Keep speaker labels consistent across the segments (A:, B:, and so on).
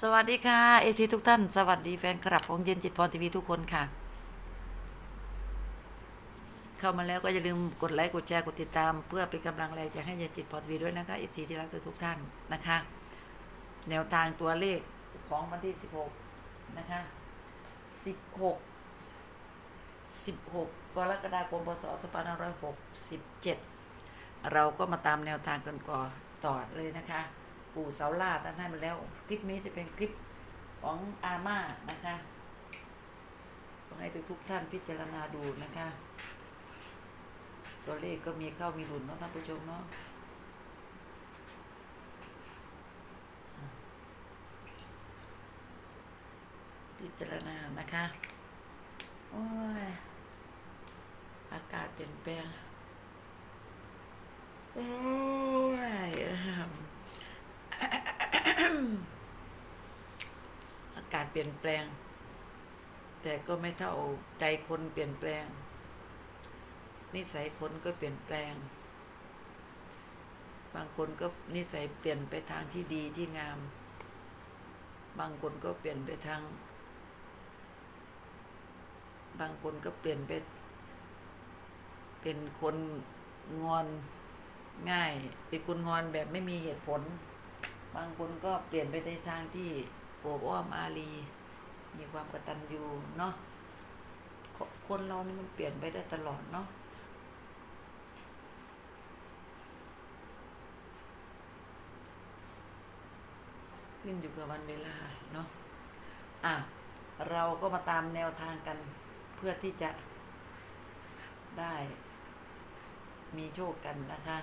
A: สวัสดีค่ะเอทีทุกท่าน สวัสดีแฟนคลับของเย็นจิตพรทีวีทุกคนค่ะ เข้ามาแล้วก็อย่าลืมกดไลค์กดแชร์กดติดตาม เพื่อเป็นกำลังแรงใจให้เย็นจิตพรทีวีด้วยนะคะเอทีที่รักทุกท่านนะคะ แนวทางตัวเลขของวันที่ 16 นะคะ 16 16 กรกฎาคมพศ2567 เราก็มาตามแนวทางกันก่อนต่อเลยนะคะ ปู่เสาล่าท่านให้มาแล้ว คลิปนี้จะเป็นคลิปของอาม่านะคะต้องให้ทุกๆท่านพิจารณาดูนะคะ ตัวเลขก็มีเข้ามีหลุนเนาะท่านผู้ชมเนาะพิจารณานะคะ โอ้ย อากาศเปลี่ยนแปลง โอ้ย อากาศเปลี่ยนแปลง แต่ก็ไม่เท่าใจคนเปลี่ยนแปลง นิสัยคนก็เปลี่ยนแปลง บางคนก็นิสัยเปลี่ยนไปทางที่ดีที่งาม บางคนก็เปลี่ยนไปทาง บางคนก็เปลี่ยนไป เป็นคนงอนง่าย เป็นคนงอนแบบไม่มีเหตุผล บางคนก็เปลี่ยนไปในทางที่โอบอ้อมอารีมีความกตัญญูเนาะคนเรานี่มันเปลี่ยนไปได้ตลอดเนาะขึ้นอยู่กับวันเวลาเนาะอะเราก็มาตามแนวทางกันเพื่อที่จะได้มีโชคกันนะคะ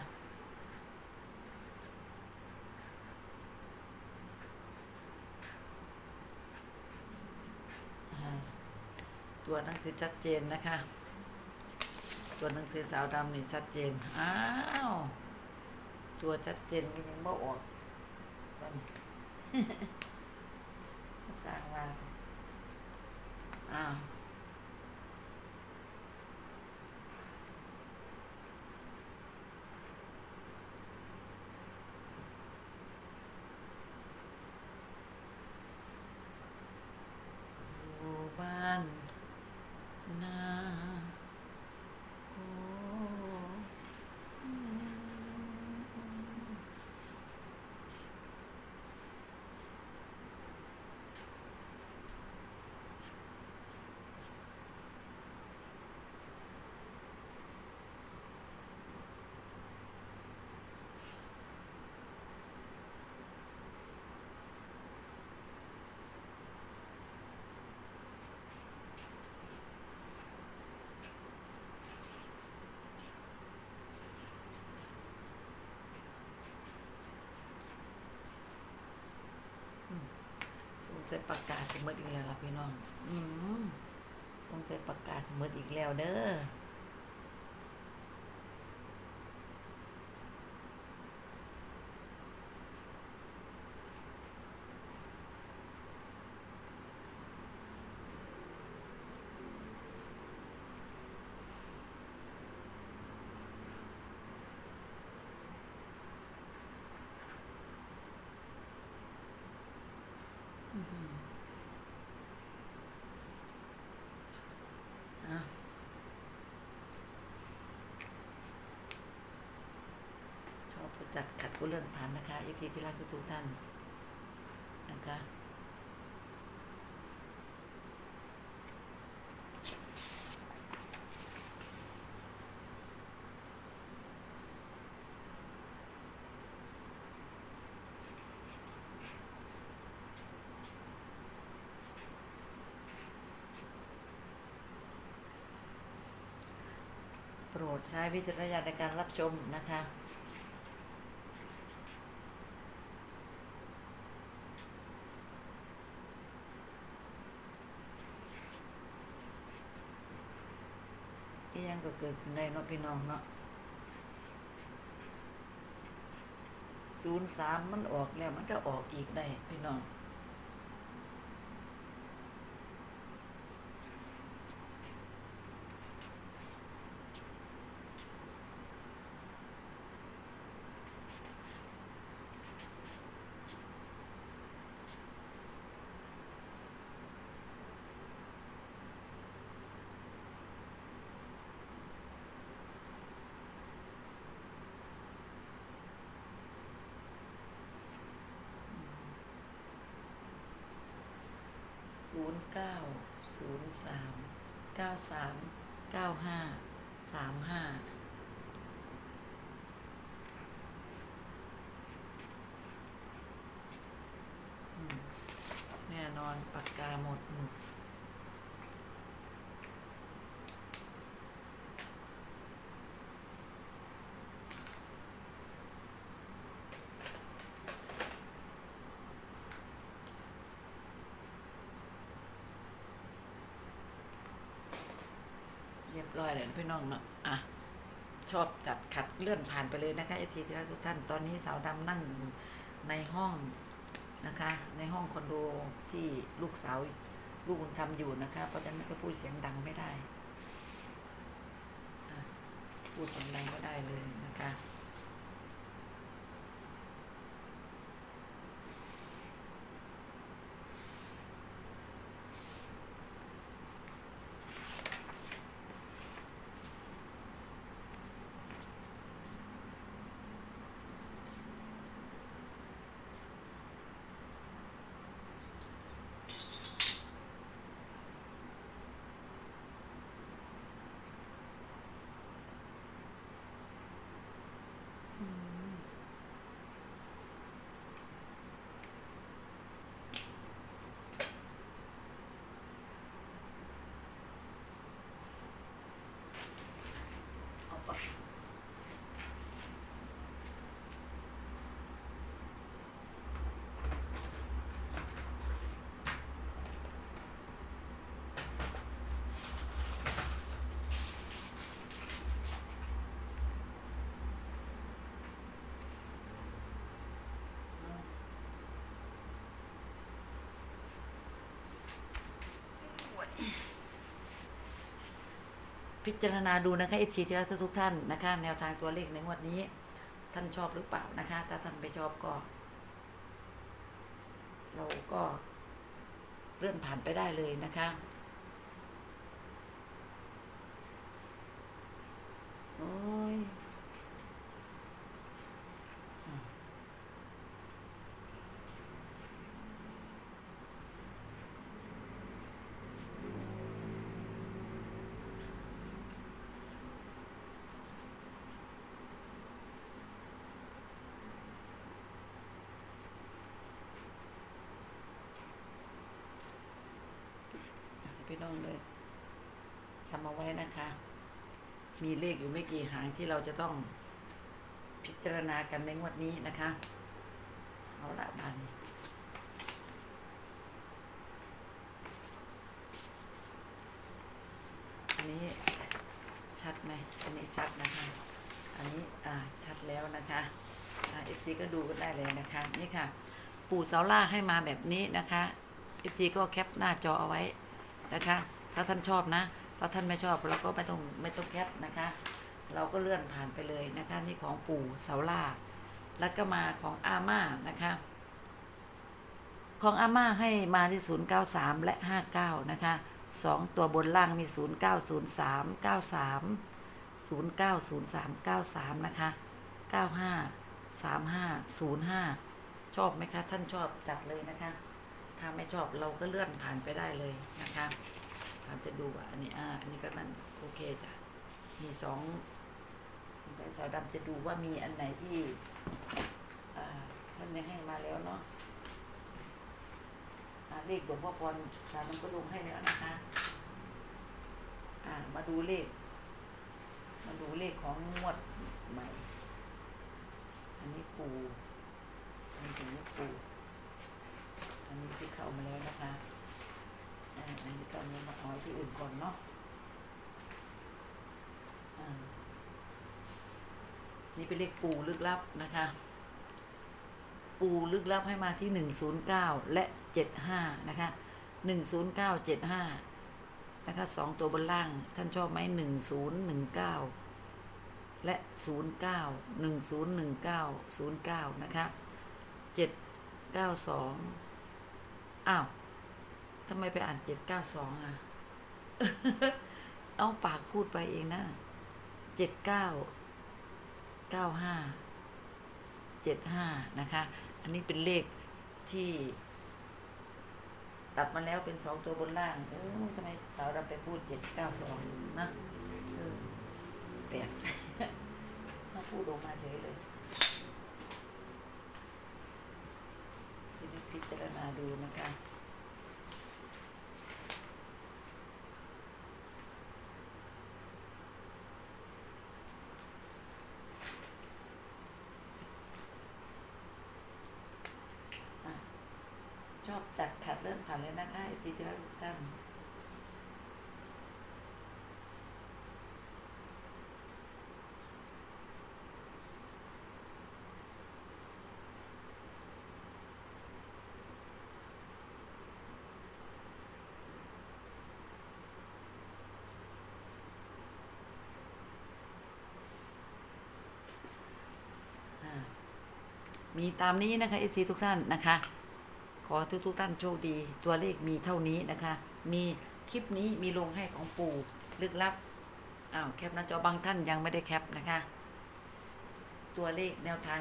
A: ตัวหนังสือชัดเจนนะคะ ตัวหนังสือสาวดำนี่ชัดเจน อ้าว ตัวชัดเจนมันยังบ่ออกวัน สร้างมาอ้าว อยู่บ้านนาโอ้ สงสัยประกาศสมมติอีกแล้วล่ะพี่น้อง อืมสงสัยประกาศสมมติอีกแล้วเด้อ อะชอบประ จัดขัดผู้เลื่อนผ่านนะคะอีพีที่รักทุกท่านนะคะโปรดใช้วิจารณญาณในการรับชมนะคะ อีหยัง ก็เกิดขึ้นได้เนาะพี่น้องเนาะศูนย์สามมันออกแล้วมันก็ออกอีกได้พี่น้อง ศูนย์ เก้าศูนย์สามเก้าสามเก้าห้าสามห้าอืมแน่นอนปากกาหมดหมด บร้อยเลยพี่น้องเนาะอะชอบจัดขัดเลื่อนผ่านไปเลยนะคะเอฟซีที่รักทุกท่านตอนนี้สาวดำนั่งในห้องนะคะ ในห้องคอนโดที่ลูกสาวลูกบุญธรรมอยู่นะคะเพราะฉะนั้นก็พูดเสียงดังไม่ได้พูดเสียงดังก็ได้เลยนะคะ เอาปะ พิจารณาดูนะคะเอฟซีที่รักทุกท่านนะคะ แนวทางตัวเลขในงวดนี้ ท่านชอบหรือเปล่านะคะ ถ้าท่านไม่ชอบก็ เราก็เลื่อนผ่านไปได้เลยนะคะ พี่น้องเลยจำเอาไว้นะคะ มีเลขอยู่ไม่กี่หางที่เราจะต้องพิจารณากันในงวดนี้นะคะ เอาละบานอันนี้ชัดไหมอันนี้ชัดนะคะ อันนี้อ่าชัดแล้วนะคะเอฟซีก็ดูกันได้เลยนะคะ นี่ค่ะ ปู่เสาล่าให้มาแบบนี้นะคะเอฟซีก็แคปหน้าจอเอาไว้ นะคะ ถ้าท่านชอบนะ ถ้าท่านไม่ชอบเราก็ไม่ต้องไม่ต้องแคปนะคะ เราก็เลื่อนผ่านไปเลยนะคะ นี่ของปู่เสาล่า แล้วก็มาของอาม่านะคะ ของอาม่าให้มาที่ 093 และ 59 นะคะสองตัวบนล่างมี 0903 93 0903 93 นะคะ 95 35 05 ชอบไหมคะ ท่านชอบจัดเลยนะคะ ถ้าไม่ชอบเราก็เลื่อนผ่านไปได้เลยนะคะถามจะดูว่าอันนี้อ่าอันนี้ก็นั่นโอเคจ้ะมีสองสาวดำจะดูว่ามีอันไหนที่ท่านได้ให้มาแล้วเนาะอ่าเลขหลวงพ่อพรสาวดำก็ลงให้แล้วนะคะอ่ามาดูเลข มาดูเลขของงวดใหม่ อันนี้ปูอันนี้ถึงนี้ปู อันนี้ที่เข้ามาแล้วนะคะอ่าอันนี้ก็เอามาเอาที่อื่นก่อนเนาะอ่านี่เป็นเลขปูลึกลับนะคะ ปูลึกลับให้มาที่หนึ่งศูนย์เก้าและเจ็ดห้านะคะหนึ่งศูนย์เก้าเจ็ดห้านะคะสองตัวบนล่าง ท่านชอบไหมหนึ่งศูนย์หนึ่งเก้าและศูนย์เก้าหนึ่งศูนย์หนึ่งเก้าศูนย์เก้านะคะเจ็ดเก้าสอง อ้าวทำไมไปอ่านเจ็ดเก้าสองอะ เอาปากพูดไปเองนะเจ็ดเก้าเก้าห้าเจ็ดห้านะคะ อันนี้เป็นเลขที่ ตัดมาแล้วเป็นสองตัวบนล่างเออทำไมสาวเราไปพูดเจ็ดเก้าสองนะเออแปลกมาพูดออกมาเฉยเลยทีนี้ พิจารณาดูนะคะชอบจัดขัดเริ่มขัดเลยนะคะจีที่รักทุกท่าน มีตามนี้นะคะเอฟซีทุกท่านนะคะ ขอทุกทุกท่านโชคดี ตัวเลขมีเท่านี้นะคะ มีคลิปนี้มีลงให้ของปู่ลึกลับอ้าวแคปหน้าจอบางท่านยังไม่ได้แคปนะคะ ตัวเลขแนวทาง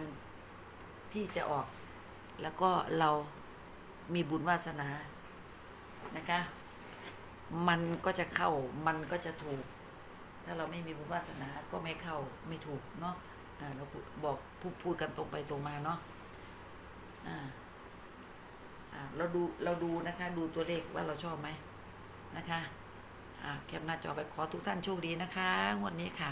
A: ที่จะออก แล้วก็เรามีบุญวาสนานะคะ มันก็จะเข้ามันก็จะถูก ถ้าเราไม่มีบุญวาสนาก็ไม่เข้าไม่ถูกเนาะ เราบอกพูดพูดกันตรงไปตรงมาเนาะเราดูเราดูนะคะ ดูตัวเลขว่าเราชอบไหมนะคะแคปหน้าจอไปขอทุกท่านโชคดีนะคะงวดนี้ค่ะ